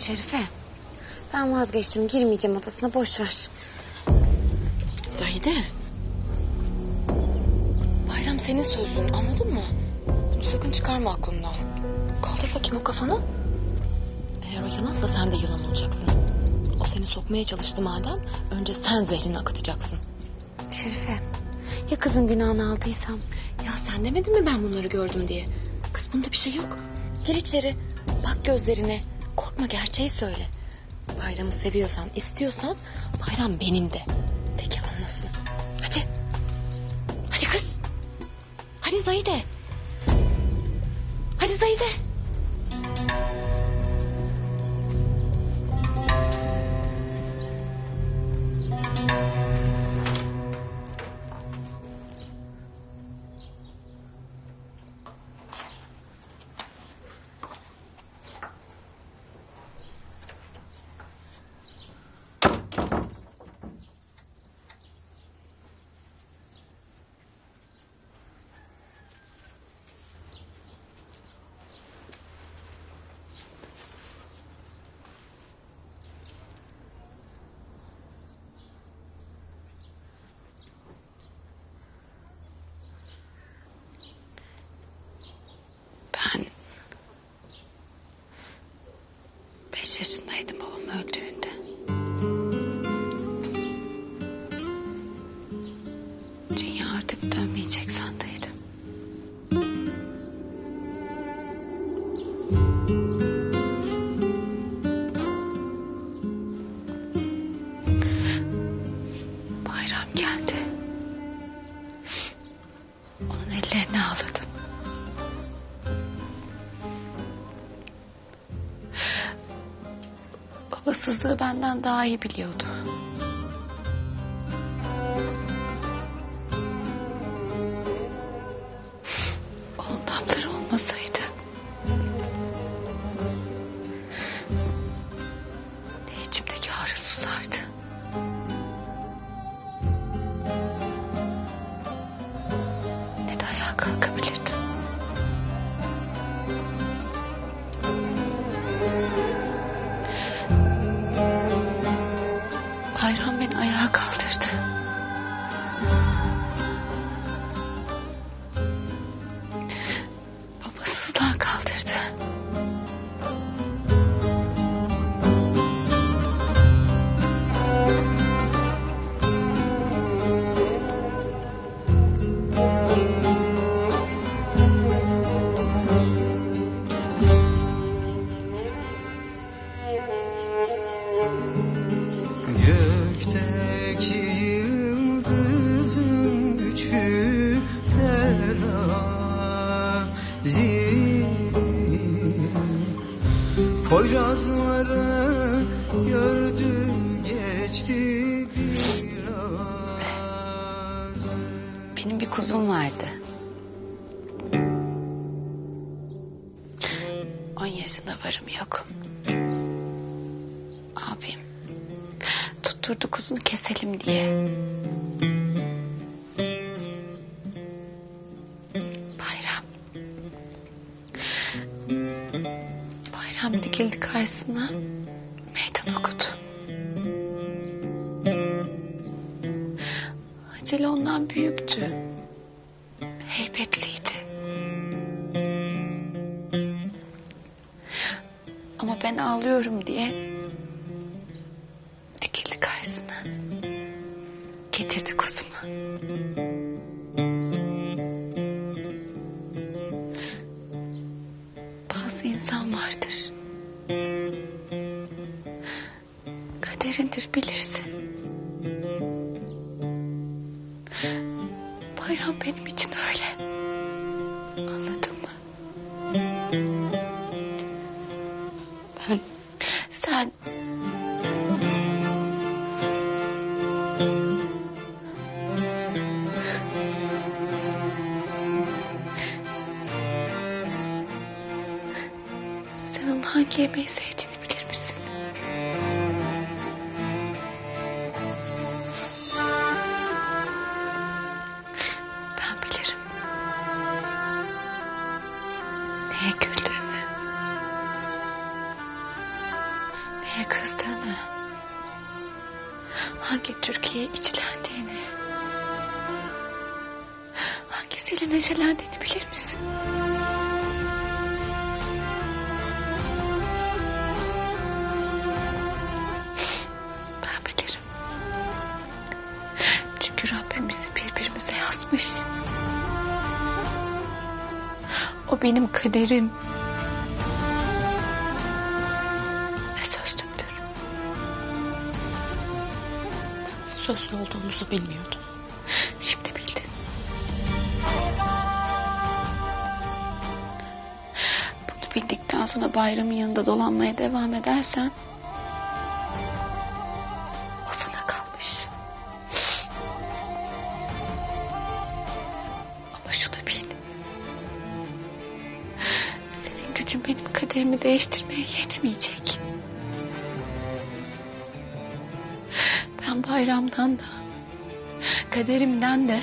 Şerife. Ben vazgeçtim. Girmeyeceğim odasına. Boş ver. Zahide. Bayram senin sözün anladın mı? Bunu sakın çıkarma aklından. Kaldır bakayım o kafanı. Eğer o yılansa sen de yılan olacaksın. O seni sokmaya çalıştı madem önce sen zehrini akıtacaksın. Şerife. Ya kızın günahını aldıysam? Ya sen demedin mi ben bunları gördüm diye? Kız bunda bir şey yok. Gel içeri. Bak gözlerine. Korkma gerçeği söyle. Bayramı seviyorsan, istiyorsan bayram benim de. De ki anlasın. Hadi. Hadi kız. Hadi Zahide. Hadi Zahide. Yaşındaydım babam öldüğünde. Dünya artık dönmeyecek sandıydım. Babasızlığı benden daha iyi biliyordu. O adamlar olmasaydı... Ne içimdeki kaldırdı. Kuzum vardı. On yaşında varım yokum. Abim tutturdu kuzunu keselim diye. Bayram. Bayram dikildi karşısına. Meydan okudu. Acele ondan büyüktü. Ben ağlıyorum diye dikildi karşısına. Getirdi kuzumu. Bazı insan vardır. Kaderindir bilirsin. Bayram benim için öyle. yemek yemeyi sevdiğini bilir misin? Ben bilirim. Neye güldüğünü. Neye kızdığını. Hangi Türkiye'ye içlendiğini. Hangisiyle neşelendiğini bilir misin? Benim kaderim. Ve sözlümdür. Sözlü olduğumuzu bilmiyordum. Şimdi bildin. Bunu bildikten sonra bayramın yanında dolanmaya devam edersen... Gücün benim kaderimi değiştirmeye yetmeyecek. Ben bayramdan da kaderimden de